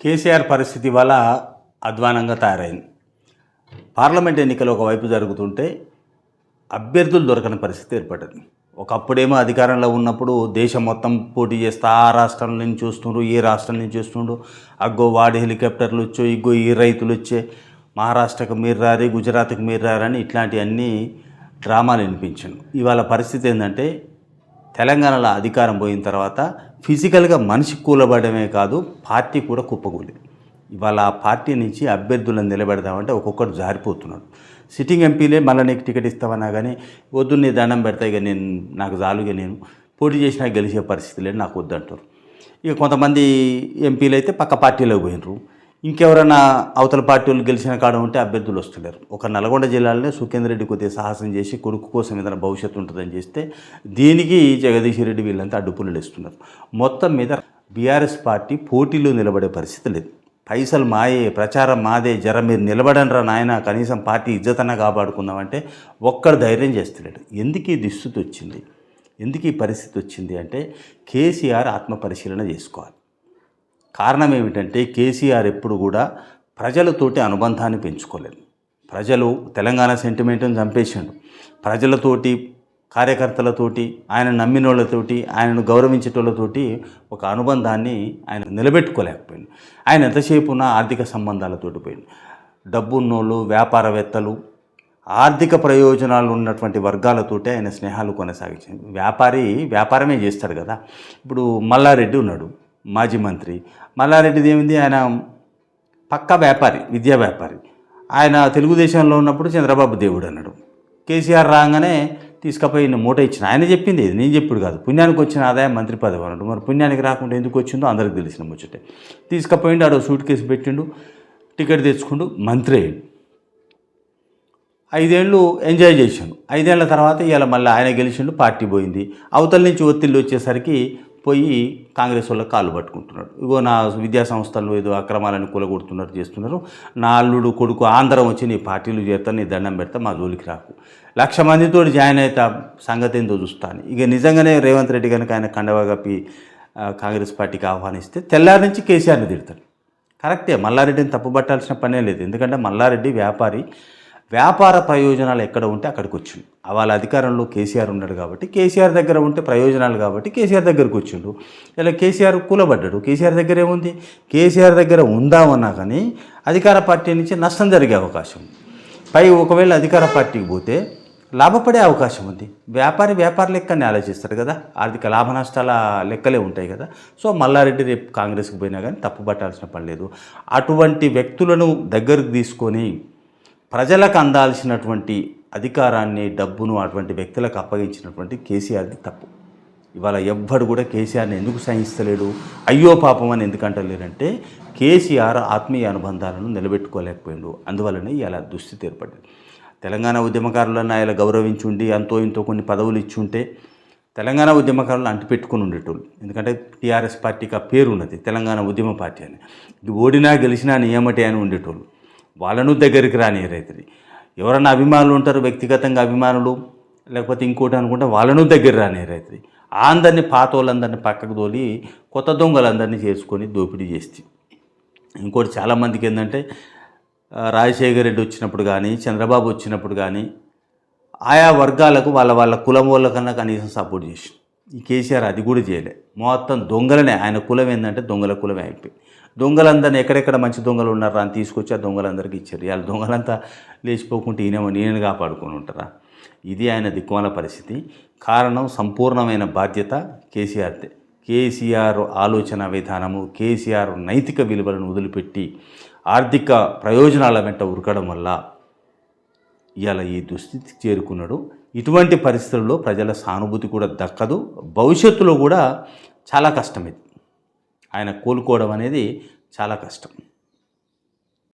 కేసీఆర్ పరిస్థితి వల్ల అధ్వానంగా తయారైంది. పార్లమెంట్ ఎన్నికలు ఒకవైపు జరుగుతుంటే అభ్యర్థులు దొరకని పరిస్థితి ఏర్పడింది. ఒకప్పుడేమో అధికారంలో ఉన్నప్పుడు దేశం మొత్తం పోటీ చేస్తే ఆ రాష్ట్రం నుంచి చూస్తుండ్రు ఏ రాష్ట్రం నుంచి చూస్తుండ్రు. అగ్గో వాడి హెలికాప్టర్లు వచ్చో ఇగ్గో ఈ రైతులు వచ్చే మహారాష్ట్రకు మీరు రారి గుజరాత్కి మీరు రారని ఇట్లాంటివన్నీ డ్రామాలు వినిపించాను ఇవాళ పరిస్థితి ఏంటంటే తెలంగాణలో అధికారం పోయిన తర్వాత ఫిజికల్గా మనిషి కూలబడమే కాదు పార్టీ కూడా కుప్పకూలి ఇవాళ ఆ పార్టీ నుంచి అభ్యర్థులను నిలబెడదామంటే ఒక్కొక్కరు జారిపోతున్నాడు. సిట్టింగ్ ఎంపీలే మళ్ళీ నీకు టికెట్ ఇస్తామన్నా కానీ వద్దు నీ దండం పెడతా ఇక నేను నాకు జాలుగా నేను పోటీ చేసినా గెలిచే పరిస్థితి లేదు నాకు వద్దంటారు. ఇక కొంతమంది ఎంపీలు అయితే పక్క పార్టీలోకి పోయినరు. ఇంకెవరైనా అవతల పార్టీ వాళ్ళు గెలిచిన కాడ ఉంటే అభ్యర్థులు వస్తున్నారు ఒక నల్గొండ జిల్లాలోనే సుఖేందర్ రెడ్డి కొద్దిగా సాహసం చేసి కొడుకు కోసం ఏదైనా భవిష్యత్తు ఉంటుందని చేస్తే దీనికి జగదీష్ రెడ్డి వీళ్ళంతా అడ్డుపుల్లలు ఇస్తున్నారు మొత్తం మీద బీఆర్ఎస్ పార్టీ పోటీలో నిలబడే పరిస్థితి లేదు. పైసలు మాయే ప్రచారం మాదే జర మీరు నిలబడనరా నాయన కనీసం పార్టీ ఇజ్జతన కాపాడుకుందామంటే ఒక్కడు ధైర్యం చేస్తలేడు. ఎందుకు ఈ దుస్థితి వచ్చింది? ఎందుకు ఈ పరిస్థితి వచ్చింది అంటే కేసీఆర్ ఆత్మపరిశీలన చేసుకోవాలి. కారణం ఏమిటంటే కేసీఆర్ ఎప్పుడు కూడా ప్రజలతోటి అనుబంధాన్ని పెంచుకోలేదు. ప్రజలు తెలంగాణ సెంటిమెంట్ని చంపేసిండు. ప్రజలతోటి కార్యకర్తలతోటి ఆయన నమ్మినోళ్ళతోటి ఆయనను గౌరవించేటోళ్ళతోటి ఒక అనుబంధాన్ని ఆయన నిలబెట్టుకోలేకపోయింది ఆయన ఎంతసేపు ఉన్న ఆర్థిక సంబంధాలతోటి పోయింది డబ్బున్నోళ్ళు వ్యాపారవేత్తలు ఆర్థిక ప్రయోజనాలు ఉన్నటువంటి వర్గాలతోటే ఆయన స్నేహాలు కొనసాగించింది వ్యాపారి వ్యాపారమే చేస్తాడు కదా. ఇప్పుడు మల్లారెడ్డి ఉన్నాడు. మాజీ మంత్రి. మల్లారెడ్డిది ఏమింది? ఆయన పక్కా వ్యాపారి విద్యా వ్యాపారి. ఆయన తెలుగుదేశంలో ఉన్నప్పుడు చంద్రబాబు దేవుడు అన్నాడు. కేసీఆర్ రాగానే తీసుకుపోయి మూట ఇచ్చిన. ఆయన చెప్పింది ఇది. నేను చెప్పుడు కాదు. పుణ్యానికి వచ్చిన ఆదాయం మంత్రి పదవి అన్నాడు. మరి పుణ్యానికి రాకుండా ఎందుకు వచ్చిందో అందరికి తెలిసిన ముచ్చటే. తీసుకుపోయిండు ఆడో సూట్ కేసు పెట్టిండు టికెట్ తెచ్చుకుండు మంత్రి అయ్యిండు. ఐదేళ్ళు ఎంజాయ్ చేశాను. ఐదేళ్ళ తర్వాత ఇవాళ మళ్ళీ ఆయన గెలిచిండు పార్టీ పోయింది. అవతల నుంచి ఒత్తిళ్ళు వచ్చేసరికి పోయి కాంగ్రెస్ వాళ్ళ కాళ్ళు పట్టుకుంటున్నాడు. ఇగో నా విద్యా సంస్థలు ఏదో అక్రమాలను కూలగొడుతున్నారు చేస్తున్నారు. నా అల్లుడు కొడుకు ఆంధ్రం వచ్చి నీ పార్టీలు చేస్తా నీ దండం పెడతా మా జోలికి రాకు. లక్ష మందితో జాయిన్ అయితే సంగతి ఏందో చూస్తాను ఇక నిజంగానే రేవంత్ రెడ్డి కనుక ఆయన కండవా కప్పి కాంగ్రెస్ పార్టీకి ఆహ్వానిస్తే తెల్లారి నుంచి కేసీఆర్ని తిడతాడు. కరెక్టే మల్లారెడ్డిని తప్పుపట్టాల్సిన పనే లేదు. ఎందుకంటే మల్లారెడ్డి వ్యాపారి వ్యాపార ప్రయోజనాలు ఎక్కడ ఉంటే అక్కడికి వచ్చిండు. వాళ్ళ అధికారంలో కేసీఆర్ ఉన్నాడు కాబట్టి కేసీఆర్ దగ్గర ఉంటే ప్రయోజనాలు కాబట్టి కేసీఆర్ దగ్గరకు వచ్చిండు. ఇలా కేసీఆర్ కూలబడ్డాడు. కేసీఆర్ దగ్గర ఏముంది? కేసీఆర్ దగ్గర ఉందామన్నా కానీ అధికార పార్టీ నుంచి నష్టం జరిగే అవకాశం పై ఒకవేళ అధికార పార్టీకి పోతే లాభపడే అవకాశం ఉంది. వ్యాపారి వ్యాపార లెక్కని ఆలోచిస్తాడు కదా. ఆర్థిక లాభ నష్టాల లెక్కలే ఉంటాయి కదా. సో మల్లారెడ్డి రేపు కాంగ్రెస్కి పోయినా కానీ తప్పు పట్టాల్సిన పని లేదు. అటువంటి వ్యక్తులను దగ్గరకు తీసుకొని ప్రజలకు అందాల్సినటువంటి అధికారాన్ని డబ్బును అటువంటి వ్యక్తులకు అప్పగించినటువంటి కేసీఆర్ది తప్పు. ఇవాళ ఎవ్వడు కూడా కేసీఆర్ని ఎందుకు సహిస్తలేడు అయ్యో పాపం అని ఎందుకంటలేరంటే కేసీఆర్ ఆత్మీయ అనుబంధాలను నిలబెట్టుకోలేకపోయాడు. అందువలనే ఇలా దుస్థితి ఏర్పడింది. తెలంగాణ ఉద్యమకారులను ఆయన గౌరవించుండి అంతో ఇంతో కొన్ని పదవులు ఇచ్చుంటే తెలంగాణ ఉద్యమకారులు అంటిపెట్టుకుని ఉండేటోళ్ళు. ఎందుకంటే టీఆర్ఎస్ పార్టీకి ఆ పేరు ఉన్నది తెలంగాణ ఉద్యమ పార్టీ అని. ఇది ఓడినా గెలిచినా నియమటి అని ఉండేటోళ్ళు. వాళ్ళను దగ్గరికి రాని రైతుని. ఎవరైనా అభిమానులు ఉంటారు వ్యక్తిగతంగా అభిమానులు లేకపోతే ఇంకోటి అనుకుంటే వాళ్ళను దగ్గర రాని రైతుని. అందరినీ పాత వాళ్ళందరినీ పక్కకు తోలి కొత్త దొంగలందరినీ చేసుకొని దోపిడీ చేస్తే. ఇంకోటి చాలామందికి ఏంటంటే రాజశేఖర రెడ్డి వచ్చినప్పుడు కానీ చంద్రబాబు వచ్చినప్పుడు కానీ ఆయా వర్గాలకు వాళ్ళ వాళ్ళ కులం వాళ్ళకన్నా కనీసం సపోర్ట్ చేసింది. ఈ కేసీఆర్ అది కూడా చేయలే. మొత్తం దొంగలనే ఆయన కులం ఏంటంటే దొంగల కులమే అయిపోయి. దొంగలందరినీ ఎక్కడెక్కడ మంచి దొంగలు ఉన్నారా అని తీసుకొచ్చి ఆ దొంగలందరికీ ఇచ్చారు. ఇవాళ దొంగలంతా లేచిపోకుంటే ఈయన నేను కాపాడుకొని ఉంటారా? ఇది ఆయన దిక్కుమాల పరిస్థితి. కారణం సంపూర్ణమైన బాధ్యత కేసీఆర్దే. కేసీఆర్ ఆలోచన విధానము కేసీఆర్ నైతిక విలువలను వదిలిపెట్టి ఆర్థిక ప్రయోజనాల వెంట ఉరకడం వల్ల ఇవాళ ఈ దుస్థితికి చేరుకున్నాడు ఇటువంటి పరిస్థితుల్లో ప్రజల సానుభూతి కూడా దక్కదు. భవిష్యత్తులో కూడా చాలా కష్టం ఇది. ఆయన కోలుకోవడం అనేది చాలా కష్టం.